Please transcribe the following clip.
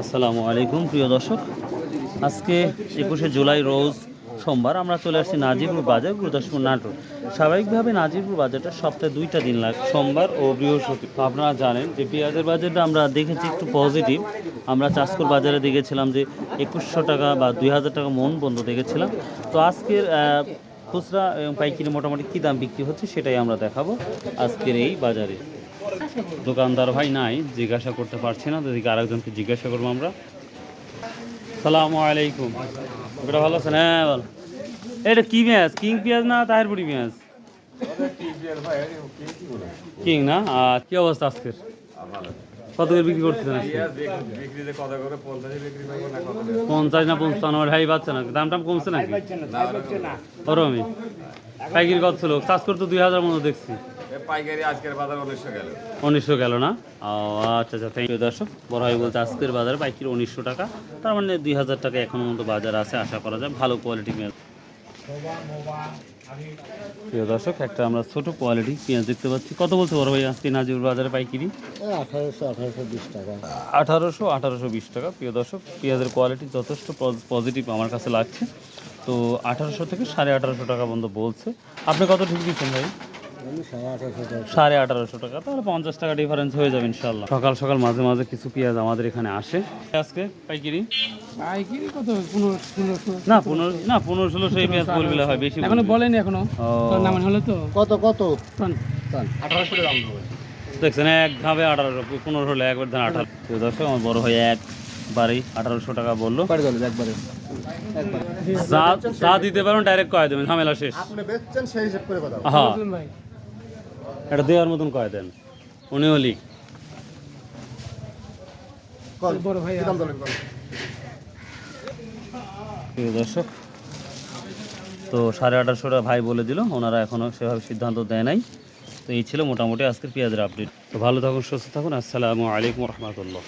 আসসালামু আলাইকুম, প্রিয় দর্শক। আজকে একুশে জুলাই রোজ সোমবার আমরা চলে আসছি নাজিরপুর বাজার গুরুদাসপুর নাটোর। স্বাভাবিকভাবে নাজিরপুর বাজারটা সপ্তাহে দুইটা দিন লাগে, সোমবার ও বৃহস্পতি আপনারা জানেন যে পেঁয়াজের বাজারটা আমরা দেখেছি একটু পজিটিভ আমরা চাষকর বাজারে দেখেছিলাম যে একুশশো টাকা বা দুই হাজার টাকা মন বন্ধ দেখেছিলাম। তো আজকের খুচরা এবং পাইকারি মোটামুটি কী দাম বিক্রি হচ্ছে সেটাই আমরা দেখাবো আজকের এই বাজারে। দোকানদার ভাই নাই জিজ্ঞাসা করতে পারছি না যদি আরেকজনকে জিজ্ঞাসা করব আমরা। সালাম আলাইকুম। ওটা ভালো আছেন? হ্যাঁ বল এটা কি পেঁয়াজ? কিং পেঁয়াজ না তাহেরপুরি পেঁয়াজ? কিং না? আর কি অবস্থা আজকের? কত করে বিক্রি পঞ্চাশে না না পঞ্চান্ন ভাই পাচ্ছে না। দাম টাম কমছে নাকি? ওরমই। পাইকারি কত ছিল? চাষ করতে দুই হাজার মতো দেখছি। পাইকারি আজকের বাজার উনিশশো গেল। উনিশশো গেল না? আচ্ছা আচ্ছা থ্যাংক ইউ দর্শক বড় ভাই বলতে আজকের বাজারে পাইকারি উনিশশো টাকা। তার মানে দুই হাজার টাকা এখনও মতো বাজার আছে আশা করা যায়। ভালো কোয়ালিটি পেঁয়াজ। প্রিয় দর্শক একটা আমরা ছোট কোয়ালিটি পেঁয়াজ দেখতে পাচ্ছি। কত বলছে বড় ভাই আজকে নাজির বাজারে পাইকারি? আঠারোশো আঠারোশো বিশ টাকা। আঠারোশো আঠারোশো বিশ টাকা। প্রিয় দর্শক পেঁয়াজের কোয়ালিটি যথেষ্ট পজিটিভ আমার কাছে লাগছে। তো আঠারোশো থেকে সাড়ে আঠারোশো টাকা পর্যন্ত বলছে। আপনি কত ঠিক দিচ্ছেন ভাই? সাড়ে আঠারোশো টাকা তাহলে পঞ্চাশ টাকা ডিফারেন্স হয়ে যাবে ইনশাল্লাহ সকাল সকাল মাঝে মাঝে কিছু পেঁয়াজ আমাদের এখানে আসে। আজকে পাইকিরি? কত? পনেরো না পনেরো না পনেরো পেঁয়াজ বলবে হয় বেশি এখনও বলেনি এখনও। হলো তো? কত কত? আঠারোশো দাম দেখছেন এক ধাপে আঠারোশো পনেরো হলে একবার ধান আঠারো। দর্শক আমার বড় হয়ে এক বাড়ি আঠারোশো টাকা বলল। একবারে যা দিতে পারেন ডাইরেক্ট কয়ে দেবেন ঝামেলা শেষ। আপনি বেচছেন সেই হিসেব করে কথা হ্যাঁ। এটা দেওয়ার মতন কয়ে দেন? উনিও প্রিয় দর্শক তো সাড়ে আঠারোশোটা ভাই বলে দিল ওনারা এখনও সেভাবে সিদ্ধান্ত দেয় নাই। তো এই ছিল মোটামুটি আজকের পেঁয়াজের আপডেট তো ভালো থাকুন সুস্থ থাকুন আসসালামু আলাইকুম রহমতুল্লাহ।